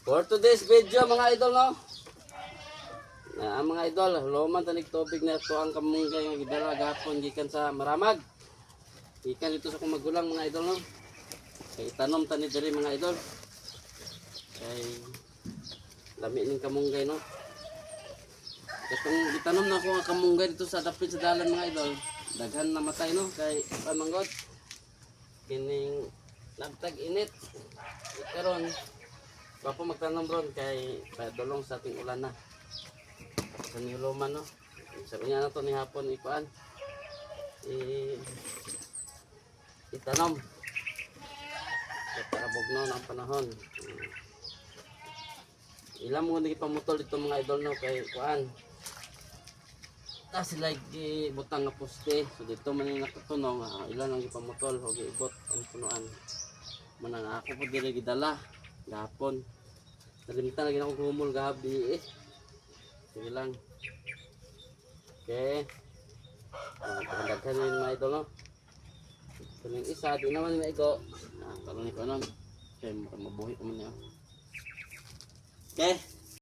For today's video mga idol no. Na ang mga idol, luman tanig tubig na ito ang kamunggay nga gidala gahapon gikan sa Maramag. Gikan dito sa kong magulang mga idol no. Kay tanom tani diri mga idol. Kay lami ning kamunggay no. Katong gitanom na ko nga kamunggay dito sa dapit sa dalan mga idol. Daghan na matay no kay pamanggot. Kining nagtag init. Karon Bapa magtanong ron kay padulong sa ating ulan na. Sa niluman no. Sabi niya na to ni hapon ikuan. I itanom. Sa parabog no ng panahon. Ilang mo nagi pamutol dito mga idol no kay kuan. Ta sila gibutang nga poste. So dito man yung nakatunog ah, ilan ang gipamutol o giibot ang punuan. Manang ako po diri gidala gahapon. Nalimitan lagi na akong humul gabi eh. Sige lang. Okay. Pagandaghan yun mga idol no. Kuning isa, di naman yung iko. Ah, talon ko nun. Okay, mabuhi ko man niya. Okay.